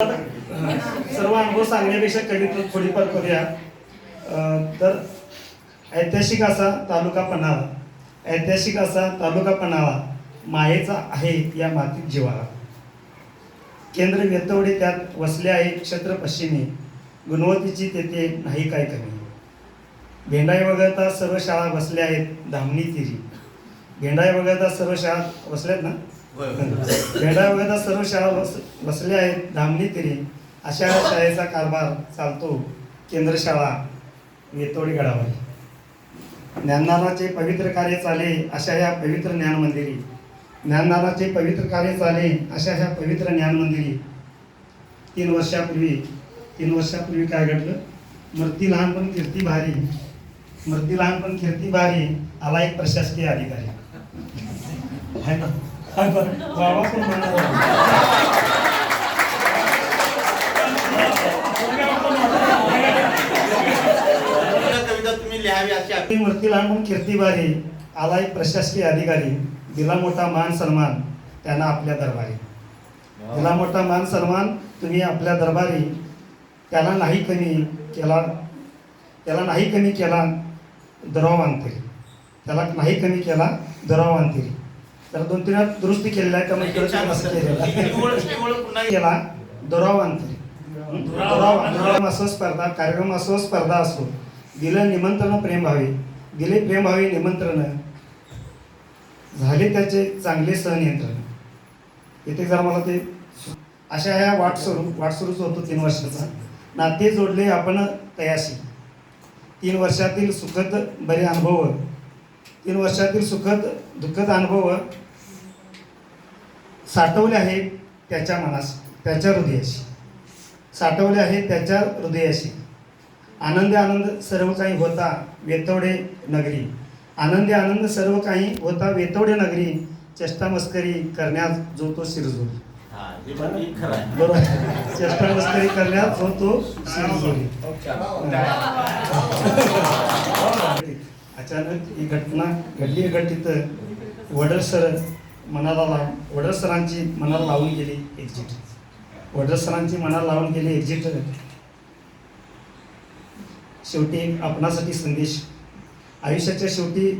सर्व अनुभव सांगण्यापेक्षा कविता थोडीफार करूया. तर ऐतिहासिक असा तालुका पन्हाळा. ऐतिहासिक असा तालुका पन्हाळा मायेचा आहे या मातीत जिवाळा केंद्र वेतवडे त्यात वसले आहे क्षत्र पश्चिमी. गुणवत्तेची तेथे नाही काय कमी. भेंडाई वगळता सर्व शाळा बसल्या आहेत धामणी तिरी. भेंडाई वगळता सर्व शाळा बसल्यात ना? भेंडा सर्व शाळा बस बसल्या आहेत धामणी तिरी. अशा शाळेचा कारभार चालतो केंद्र शाळा येतोडी गडावर. ज्ञाननाथाचे पवित्र कार्य चाले अशा ह्या पवित्र ज्ञान मंदिरी. ज्ञाननाथाचे पवित्र कार्य चाले अशा ह्या पवित्र ज्ञान मंदिरी. तीन वर्षापूर्वी तीन वर्षापूर्वी काय घडलं? मृती लहानपण कीर्ती भारी. मृती लहानपण कीर्ती भारी आला एक प्रशासकीय अधिकारी. आहे ना? काय बरं. बाबा पण. कविता तुम्ही लिहावी अशी ती मूर्ती लहानपण कीर्ती भारी आला एक प्रशासकीय अधिकारी दिला मोठा मान सन्मान त्यांना आपल्या दरबारी. दिला मोठा मान सन्मान तुम्ही आपल्या दरबारी त्याला नाही कमी केला त्याला नाही कमी केला दराव आणतील. त्याला नाही कमी केला दराव आणतील. तर दोन तीन दुरुस्ती केलेला आहे त्यामुळे केलेलं केला. दुराव अंतरी. असो स्पर्धा कार्यक्रम असो स्पर्धा असो. दिलं निमंत्रण प्रेम भावे दिले प्रेम भावे निमंत्रण. झाले त्याचे चांगले सहनियंत्रण. इथे जरा मला ते अशा ह्या वाट सुरू वाट सुरूच होतो तीन वर्षाचा. नाते जोडले आपण तयाशी. तीन वर्षातील सुखद बरे अनुभव. तीन वर्षातील सुखद दुःखद अनुभव साठवले आहे त्याच्या मनास त्याच्या हृदयाशी. साठवले आहे त्याच्या हृदयाशी. आनंदी आनंद सर्व काही होता वेतवडे नगरी. आनंदी आनंद सर्व काही होता वेतवडे नगरी. चेष्टा मस्करी करण्यात जो तो शिरजोरी. बरोबर. चेष्टा मस्करी करण्यात जो तो शिरजोरी. अचानक ही घटना घडली घटित. वडर सर मनाला लाव वडर सरांची मनाला लावून गेली एक्झिट वडर सरांची मनाला लावून गेली एक्झिट शेवटी एक आपणासाठी संदेश. आयुष्याच्या शेवटी